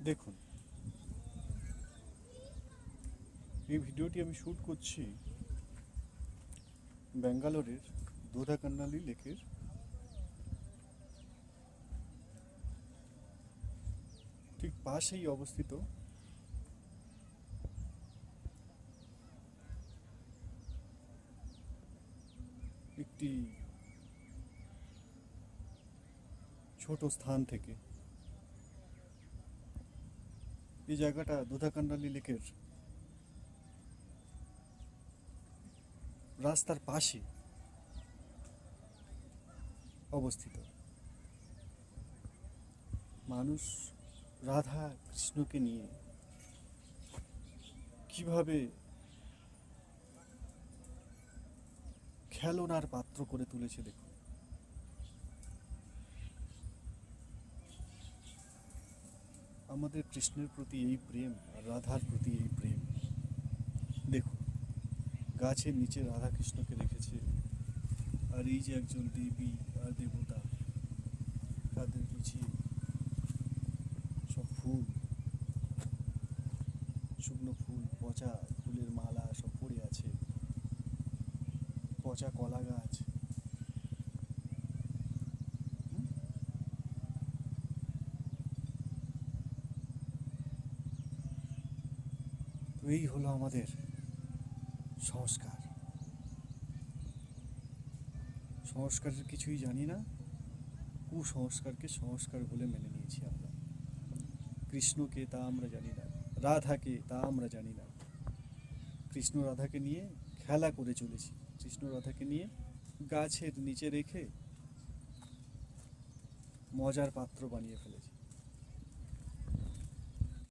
দেখুন, এই ভিডিওটি আমি শ্যুট করছি ব্যাঙ্গালোরের দোধাকান্নালি লেকের ঠিক পাশেই অবস্থিত একটি ছোট স্থান থেকে এই জায়গাটা দুধাকান্ডালি লেকের রাস্তার পাশে অবস্থিত। মানুষ রাধা কৃষ্ণকে নিয়ে কীভাবে খেলনার পাত্র করে তুলেছে দেখুন। আমাদের কৃষ্ণের প্রতি এই প্রেম আর রাধার প্রতি এই প্রেম। দেখুন, গাছের নিচে রাধা কৃষ্ণকে রেখেছে আর এই যে একজন দেবী আর দেবতা, তাদের নিচে সব ফুল, শুকনো ফুল, পচা ফুলের মালা সব পড়ে আছে, পচা কলা গাছ এই হলো আমাদের সংস্কার। সংস্কারের কিছুই জানি না। কুসংস্কারকে সংস্কার বলে মেনে নিয়েছি আমরা। কৃষ্ণকে তা আমরা জানি না, রাধাকে তা আমরা জানি না। কৃষ্ণ রাধাকে নিয়ে খেলা করে চলেছি। কৃষ্ণ রাধাকে নিয়ে গাছের নিচে রেখে মজার পাত্র বানিয়ে ফেলেছি।